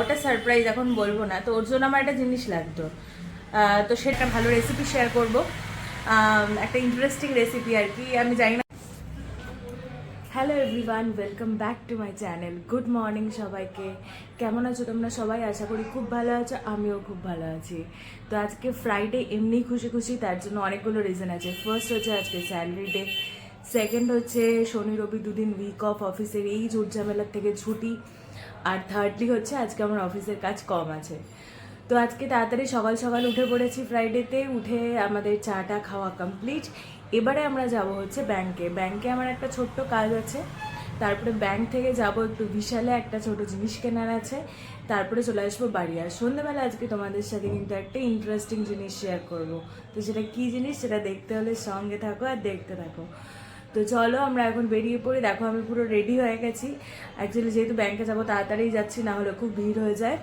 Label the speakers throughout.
Speaker 1: ওটা সারপ্রাইজ এখন বলব না। তো ওর জন্য আমার একটা জিনিস লাগতো। তো সেটা ভালো রেসিপি শেয়ার করব। একটা ইন্টারেস্টিং রেসিপি আর কি। আমি জানি না hello everyone welcome back to my channel good morning সবাইকে। কেমন আছো তোমরা সবাই? আশা করি খুব ভালো আছো, আমিও খুব ভালো আছি। তো আজকে ফ্রাইডে এমনি খুশি খুশি, তার জন্য অনেকগুলো রিজন আছে। ফার্স্ট হচ্ছে আজকে স্যালারি ডে সেকেন্ড হচ্ছে শনি, রবি দুদিন উইক অফ অফিসের এই ঝুটঝামেলার থেকে ছুটি, আর থার্ডলি হচ্ছে আজকে আমার অফিসের কাজ কম আছে। তো আজকে তাড়াতাড়ি সকাল সকাল উঠে পড়েছি ফ্রাইডেতে উঠে আমাদের চাটা খাওয়া কমপ্লিট এবারে আমরা যাব হচ্ছে ব্যাংকে ব্যাংকে আমার একটা ছোট্ট কাজ আছে। তারপরে ব্যাংক থেকে যাব একটু বিশালে একটা ছোট জিনিস কেনার আছে। তারপরে চলে আসব বাড়ি। আর সন্ধ্যেবেলা আজকে তোমাদের সাথে কিন্তু একটা ইন্টারেস্টিং জিনিস শেয়ার করব। তো সেটা কী জিনিস সেটা দেখতে হলে সঙ্গে থাকো আর দেখতে থাকো। তো চলো আমরা এখন বেরিয়ে পড়ি। দেখো আমি পুরো রেডি হয়ে গেছি। অ্যাকচুয়ালি যেহেতু ব্যাংকে যাব তাড়াতাড়ি যাচ্ছি, না হলে খুব ভিড় হয়ে যায়।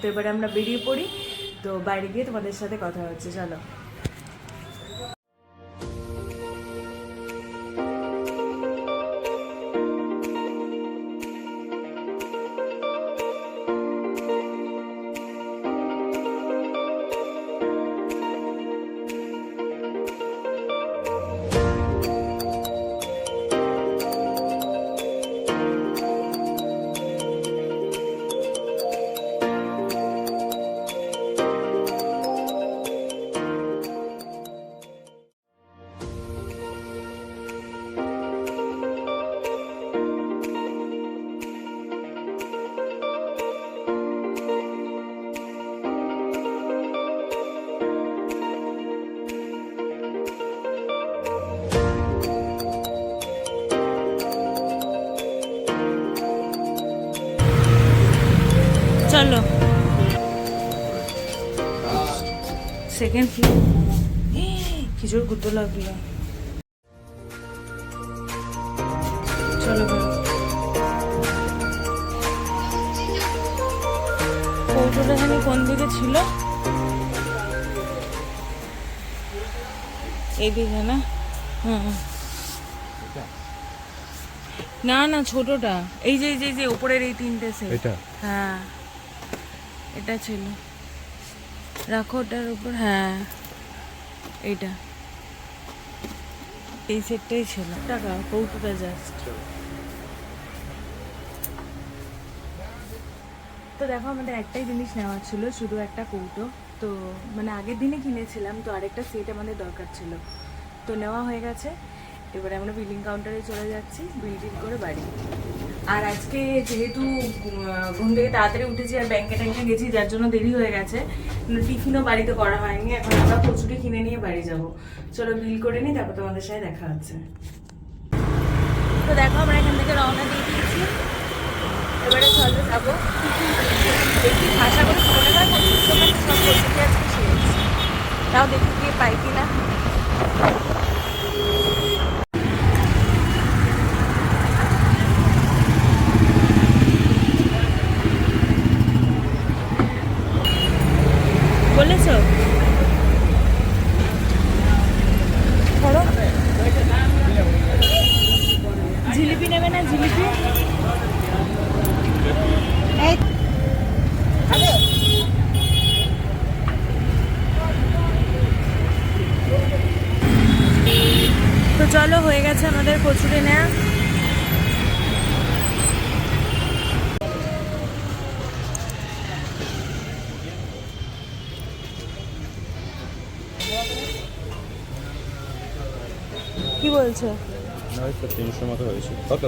Speaker 1: তো এবারে আমরা বেরিয়ে পড়ি। তো বাইরে গিয়ে তোমাদের সাথে কথা হচ্ছে। চলো। সেকেন্ড ফ্লোর খিচুর গুতো লাগল। চলো কৌটোটা এখানে কোন দিকে ছিল? এইদিকে না? হুম না না ছোটটা। এই যে এই যে উপরের এই তিনটে সেট
Speaker 2: এটা?
Speaker 1: হ্যাঁ। এটা ছিল। রাখো ওটার উপর? হ্যাঁ। এইটা। এই সেটটাই ছিল। টাকা কৌটোটা জাস্ট তো দেখো আমাদের একটাই জিনিস নেওয়ার ছিল, শুধু একটা কৌটো তো মানে আগের দিনে কিনেছিলাম, তো আরেকটা সেট আমাদের দরকার ছিল। তো নেওয়া হয়ে গেছে। এবারে আমরা বিলিং কাউন্টারে চলে যাচ্ছি বিল টিল করে বাড়ি। আর আজকে যেহেতু ঘুম থেকে তাড়াতাড়ি উঠেছি আর ব্যাংকে ট্যাঙ্কে গেছি, যার জন্য দেরি হয়ে গেছে। টিফিনও বাড়িতে করা হয়নি, এখন আমরা কচুরি কিনে নিয়ে বাড়ি যাব। চলো বিল করে নিই, তারপর তোমাদের সাথে দেখা হচ্ছে। তো দেখো, আমরা এখান থেকে রওনা দিয়ে দিয়েছি। এবারে চলো যাব। দেখি ভাষা করে মনে আজকে শেষ তাও দেখি গিয়ে পাই কিনা বলেছ ধরো জিলিপি নেবে না জিলিপি এই তো চলো হয়ে গেছে আমাদের কচুরি নেওয়া কি
Speaker 2: হয়তো তিনশো মতো হয়েছে। কত?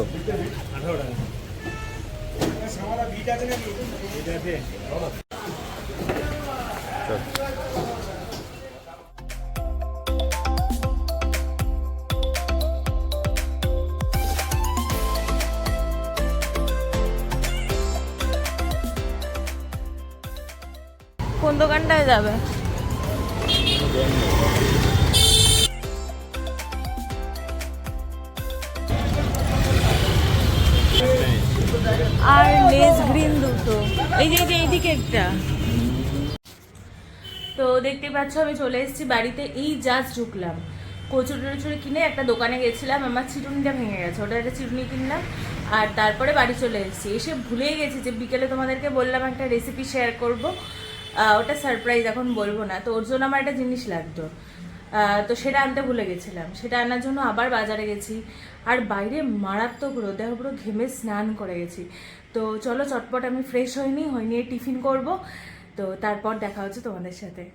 Speaker 1: কোন দোকানটায় যাবে? আর লেস গ্রিন দুটো। এই যে এই যে, এইদিকে একটা। তো দেখতে পাচ্ছ, আমি চলে এসেছি বাড়িতে। এই জাস্ট ঢুকলাম। কচুরি টচুরি কিনে একটা দোকানে গেছিলাম, আমার চিরুনিটা ভেঙে গেছে। ওটা একটা চিরুনি কিনলাম, আর তারপরে বাড়ি চলে এসেছি। এসে ভুলেই গেছি যে বিকেলে তোমাদেরকে বললাম একটা রেসিপি শেয়ার করব। ওটা সারপ্রাইজ এখন বলব না। তো ওর জন্য আমার একটা জিনিস লাগতো। তো সেটা আনতে ভুলে গেছিলাম। সেটা আনার জন্য আবার বাজারে গেছি। আর বাইরে মারাত্মক রোদে পুরো ঘেমে স্নান করে গেছি। তো চলো চটপট, আমি ফ্রেশ হইনি হয়নি টিফিন করব। তো তারপর দেখা হচ্ছে তোমাদের সাথে।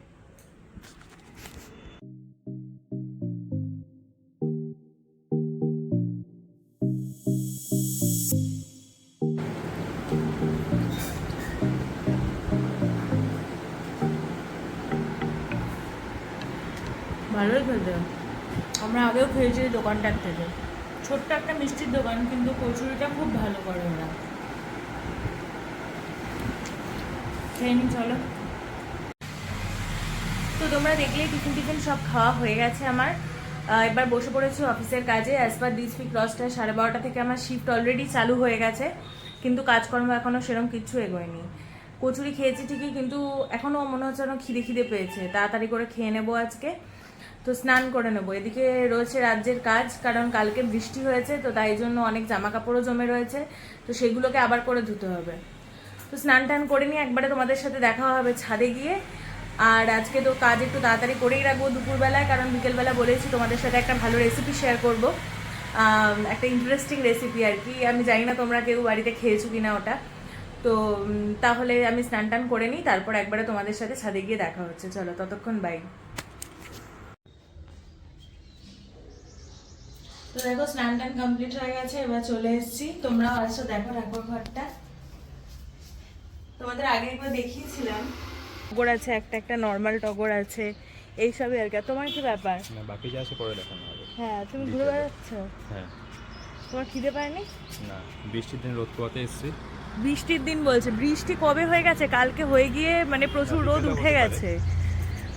Speaker 1: ভালোই খেতে আমরা আগেও খেয়েছি দোকানটার থেকে। ছোট্ট একটা মিষ্টির দোকান, কিন্তু কচুরিটা খুব ভালো করে ওরা। খেয়ে চলো। তো তোমরা দেখলেই টিফিন টিফিন সব খাওয়া হয়ে গেছে আমার। এবার বসে পড়েছি অফিসের কাজে। অ্যাজ পার দিস উইক লসটা সাড়ে বারোটা থেকে আমার শিফট অলরেডি চালু হয়ে গেছে। কিন্তু কাজকর্ম এখনও সেরকম কিচ্ছু এগোয়নি। কচুরি খেয়েছি ঠিকই, কিন্তু এখনও মনে হচ্ছে যেন খিদে খিদে পেয়েছে। তাড়াতাড়ি করে খেয়ে নেব আজকে। তো স্নান করে নেব। এদিকে রয়েছে রাজ্যের কাজ, কারণ কালকে বৃষ্টি হয়েছে, তো তাই জন্য অনেক জামা কাপড়ও জমে রয়েছে, তো সেগুলোকে আবার করে ধুতে হবে। তো স্নান টান করে নিয়ে একবারে তোমাদের সাথে দেখা হবে ছাদে গিয়ে। আর আজকে তো কাজ একটু তাড়াতাড়ি করেই রাখব দুপুরবেলায়, কারণ বিকেলবেলা বলেছি তোমাদের সাথে একটা ভালো রেসিপি শেয়ার করব। একটা ইন্টারেস্টিং রেসিপি আর কি। আমি জানি না তোমরা কেউ বাড়িতে খেয়েছো কিনা ওটা। তো তাহলে আমি স্নান টান করে নিই, তারপর একবারে তোমাদের সাথে ছাদে গিয়ে দেখা হচ্ছে। চলো, ততক্ষণ বাই তো দেখো স্নান টান কমপ্লিট হয়ে গেছে এবার চলে এসেছি। তোমরাও আসো দেখো ঠাকুর ঘরটা। তোমাদের আগে একবার দেখিয়েছিলাম। টগর আছে একটা একটা নর্মাল টগর আছে এইসবই আর কি। তোমার কি ব্যাপার?
Speaker 2: না বাকি যা আছে পরে দেখানো হবে।
Speaker 1: হ্যাঁ তুমি ঘুরে বেড়াচ্ছ?
Speaker 2: হ্যাঁ।
Speaker 1: তোমার খিদে পায়নি?
Speaker 2: না বৃষ্টির দিন রোদ পোয়াতে এসছি।
Speaker 1: বৃষ্টির দিন বলছে বৃষ্টি কবে হয়ে গেছে? কালকে হয়ে গিয়ে মানে প্রচুর রোদ উঠে গেছে।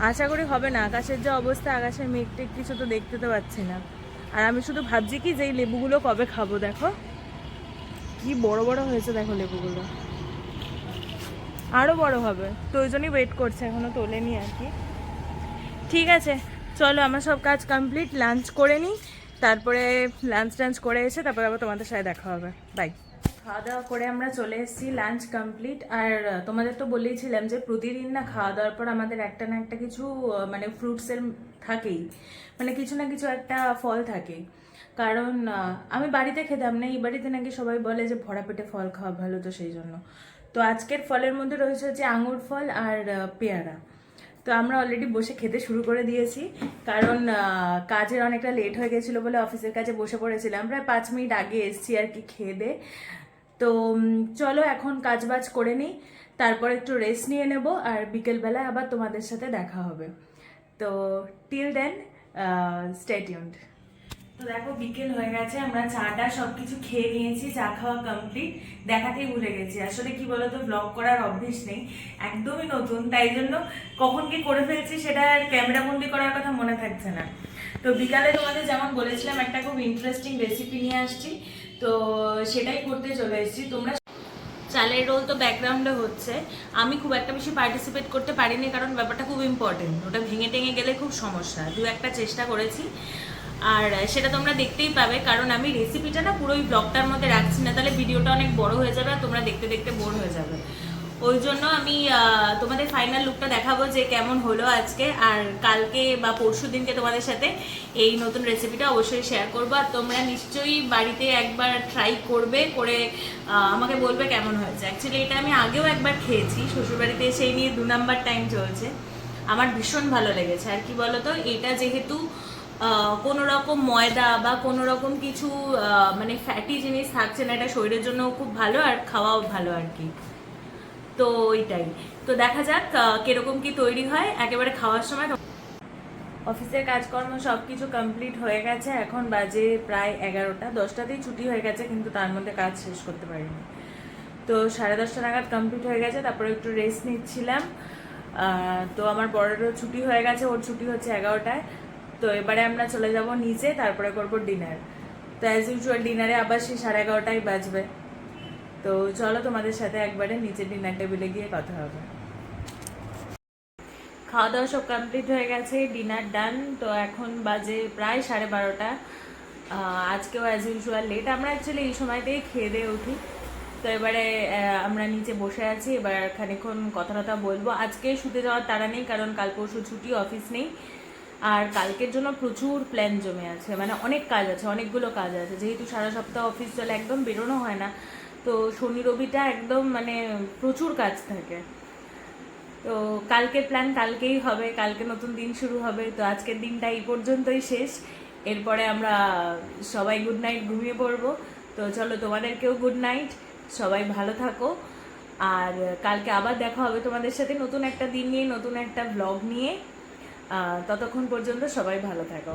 Speaker 1: আশা করি হবে না। আকাশের যা অবস্থা আকাশের মেঘ টেঘ কিছু তো দেখতে তো পাচ্ছি না। আর আমি শুধু ভাবছি কি যে এই লেবুগুলো কবে খাব, দেখো। কি বড় বড় হয়েছে, দেখো লেবুগুলো। আরও বড় হবে। তো ওই জন্যই ওয়েট করছে, এখনও তোলেনি আর কি। ঠিক আছে, চলো আমার সব কাজ কমপ্লিট লাঞ্চ করে নিই। তারপরে লাঞ্চ টাঞ্চ করে এসে তারপরে আবার তোমাদের সাথে দেখা হবে। বাই খাওয়া দাওয়া করে আমরা চলে এসেছি লাঞ্চ কমপ্লিট আর তোমাদের তো বলেইছিলাম যে প্রতিদিন না খাওয়া দাওয়ার পর আমাদের একটা না একটা কিছু মানে ফ্রুটসের থাকেই। মানে কিছু না কিছু একটা ফল থাকেই কারণ আমি বাড়িতে খেতাম না, এই বাড়িতে নাকি সবাই বলে যে ভরা পেটে ফল খাওয়া ভালো তো সেই জন্য। তো আজকের ফলের মধ্যে রয়েছে হচ্ছে আঙুর ফল আর পেয়ারা। তো আমরা অলরেডি বসে খেতে শুরু করে দিয়েছি। কারণ কাজের অনেকটা লেট হয়ে গেছিল বলে অফিসের কাছে বসে পড়েছিলাম। প্রায় পাঁচ মিনিট আগে এসছি আর কি খেয়ে দে। তো চলো এখন কাজ বাজ করে নিই। তারপর একটু রেস্ট নিয়ে নেব আর বিকেলবেলায় আবার তোমাদের সাথে দেখা হবে। তো টিল দেন স্টেটিউন্ড তো দেখো, বিকেল হয়ে গেছে, আমরা চাটা সবকিছু খেয়ে নিয়েছি, চা খাওয়া কমপ্লিট দেখাতেই ভুলে গেছি। আসলে কি বলতো ব্লগ করার অভ্যেস নেই, একদমই নতুন, তাই জন্য কখন কি করে ফেলছি সেটা ক্যামেরা বন্দি করার কথা মনে থাকছে না। তো বিকালে তোমাদের যেমন বলেছিলাম, একটা খুব ইন্টারেস্টিং রেসিপি নিয়ে আসছি, তো সেটাই করতে চলে এসেছি। তোমরা চালের রোল তো ব্যাকগ্রাউন্ডে হচ্ছে। আমি খুব একটা বেশি পার্টিসিপেট করতে পারিনি কারণ ব্যাপারটা খুব ইম্পর্টেন্ট ওটা ভেঙে টেঙে গেলে খুব সমস্যা। দু একটা চেষ্টা করেছি। আর সেটা তোমরা দেখতেই পাবে কারণ আমি রেসিপিটা না পুরোই ব্লগটার মধ্যে রাখছি না। তাহলে ভিডিওটা অনেক বড় হয়ে যাবে আর তোমরা দেখতে দেখতে বোর হয়ে যাবে। ওই জন্য আমি তোমাদের ফাইনাল লুকটা দেখাবো যে কেমন হলো আজকে। আর কালকে বা পরশু দিনকে তোমাদের সাথে এই নতুন রেসিপিটা অবশ্যই শেয়ার করব। আর তোমরা নিশ্চয়ই বাড়িতে একবার ট্রাই করবে করে আমাকে বলবে কেমন হয়েছে। অ্যাকচুয়ালি এটা আমি আগেও একবার খেয়েছি। শ্বশুরবাড়িতে সেই নিয়ে দু নাম্বার টাইম চলছে। আমার ভীষণ ভালো লেগেছে। আর কি বলতো, এটা যেহেতু কোনো রকম ময়দা বা কোনো রকম কিছু মানে ফ্যাটি জিনিস থাকছে না, এটা শরীরের জন্য খুব ভালো আর খাওয়াও ভালো আর কি। তো ওইটাই। তো দেখা যাক কীরকম কি তৈরি হয়। একেবারে খাওয়ার সময় অফিসের কাজকর্ম সব কিছু কমপ্লিট হয়ে গেছে। এখন বাজে প্রায় এগারোটা। দশটাতেই ছুটি হয়ে গেছে, কিন্তু তার মধ্যে কাজ শেষ করতে পারিনি। তো সাড়ে দশটা নাগাদ কমপ্লিট হয়ে গেছে, তারপরে একটু রেস্ট নিচ্ছিলাম। তো আমার বড়েরও ছুটি হয়ে গেছে, ওর ছুটি হচ্ছে এগারোটায়। তো এবারে আমরা চলে যাব নিচে, তারপরে করব ডিনার তো অ্যাজ ইউজুয়াল ডিনারে আবার সেই সাড়ে এগারোটাই বাজবে। তো চলো তোমাদের সাথে একবারে নিচে ডিনার টেবিলে গিয়ে কথা হবে। খাওয়া দাওয়া সব কমপ্লিট হয়ে গেছে ডিনার ডান তো এখন বাজে প্রায় সাড়ে বারোটা। আজকেও অ্যাজ ইউজুয়াল লেট আমরা অ্যাকচুয়ালি এই সময়তেই খেয়ে দিয়ে উঠি। তো এবারে আমরা নিচে বসে আছি, এবার খানিক্ষণ কথা টথা বলব। আজকে শুতে যাওয়ার তারা নেই, কারণ কাল পরশু ছুটি অফিস নেই। আর কালকের জন্য প্রচুর প্ল্যান জমে আছে মানে অনেক কাজ আছে, অনেকগুলো কাজ আছে। যেহেতু সারা সপ্তাহ অফিস চলে, একদম বেরোনো হয় না। তো শনি রবিটা একদম মানে প্রচুর কাজ থাকে। তো কালকের প্ল্যান কালকেই হবে, কালকে নতুন দিন শুরু হবে, তো আজকের দিনটা এই পর্যন্তই শেষ। এরপরে আমরা সবাই গুড নাইট ঘুমিয়ে পড়ব। তো চলো তোমাদেরকেও গুড নাইট সবাই ভালো থাকো। আর কালকে আবার দেখা হবে তোমাদের সাথে নতুন একটা দিন নিয়ে, নতুন একটা ব্লগ নিয়ে। ততক্ষণ পর্যন্ত সবাই ভালো থাকো।